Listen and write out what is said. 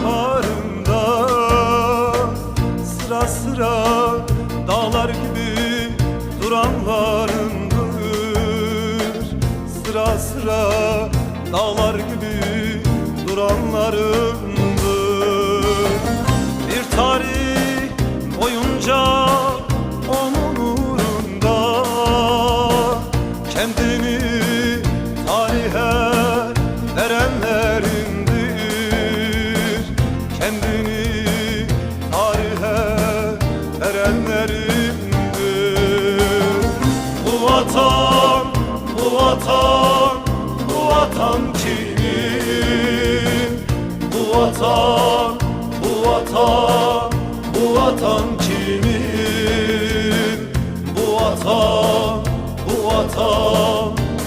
damarında. Sıra sıra dağlar gibi duranlarındır Sıra sıra dağlar gibi duranlarındır Bir tarih boyunca Kendini tarihe verenlerindir Bu vatan, bu vatan, bu vatan kimin? Bu vatan, bu vatan, bu vatan kimin? Bu vatan